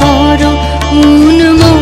করো উন্মন